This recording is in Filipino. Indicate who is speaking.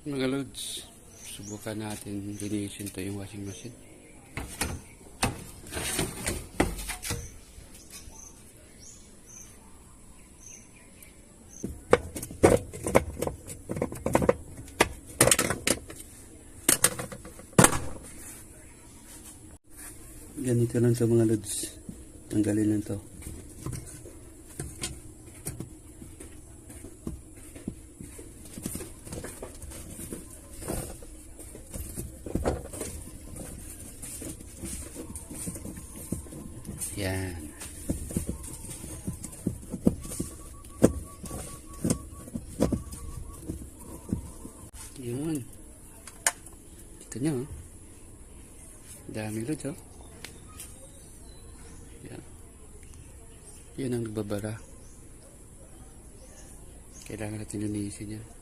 Speaker 1: Mga loads, subukan natin linisin to yung washing machine. Ganito lang sa mga loads. Tanggalin lang to. Yan. Yun. Ito nyo, oh. Dami loads, oh. Yan. Yan ang nagbabara. Kailangan natin linisin yan.